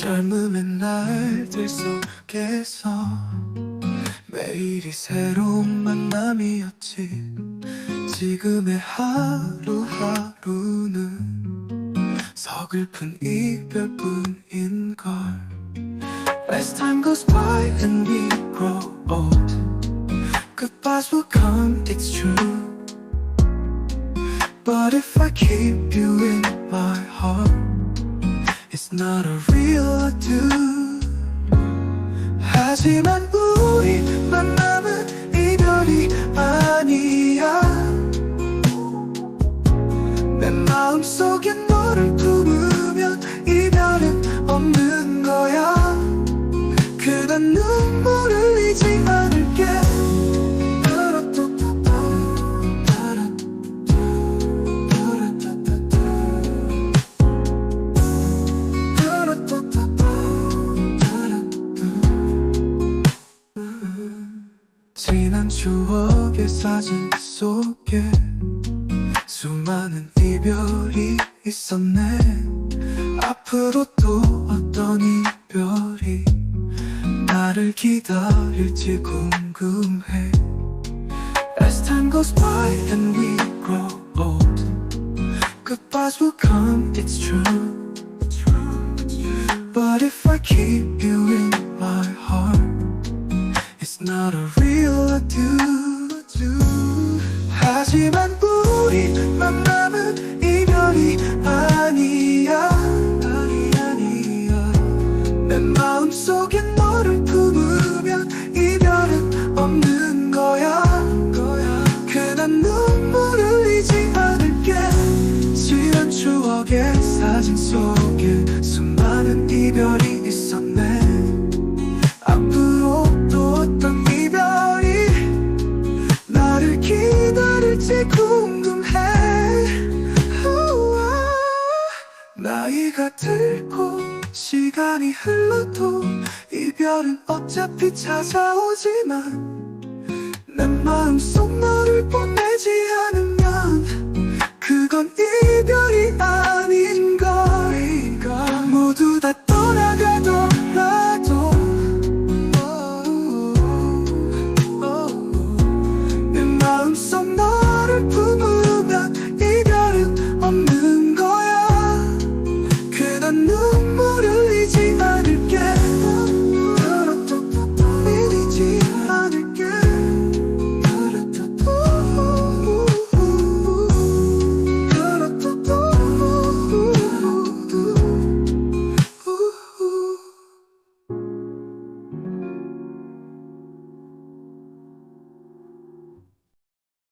젊음의 날들 속에서 매일이 새로운 만남이었지 지금의 하루하루는 서글픈 이별뿐인걸 As time goes by and we grow old Goodbyes will come, it's true But if I keep you in my heart It's not a real adieu 하지만 우리 만남은 이별이 아니야. 내 마음 속에 너를 품으면 이별은 없는 거야. 그난 눈물을 흘리지 않 추억의 사진 속에 수많은 이별이 있었네 앞으로 또 어떤 이별이 나를 기다릴지 궁금해 As time goes by and we grow old Goodbyes will come, it's true But if I keep 기다릴지 궁금해. 나이가 들고 시간이 흘러도 이별은 어차피 찾아오지만 내 마음속 너를 보내 I knew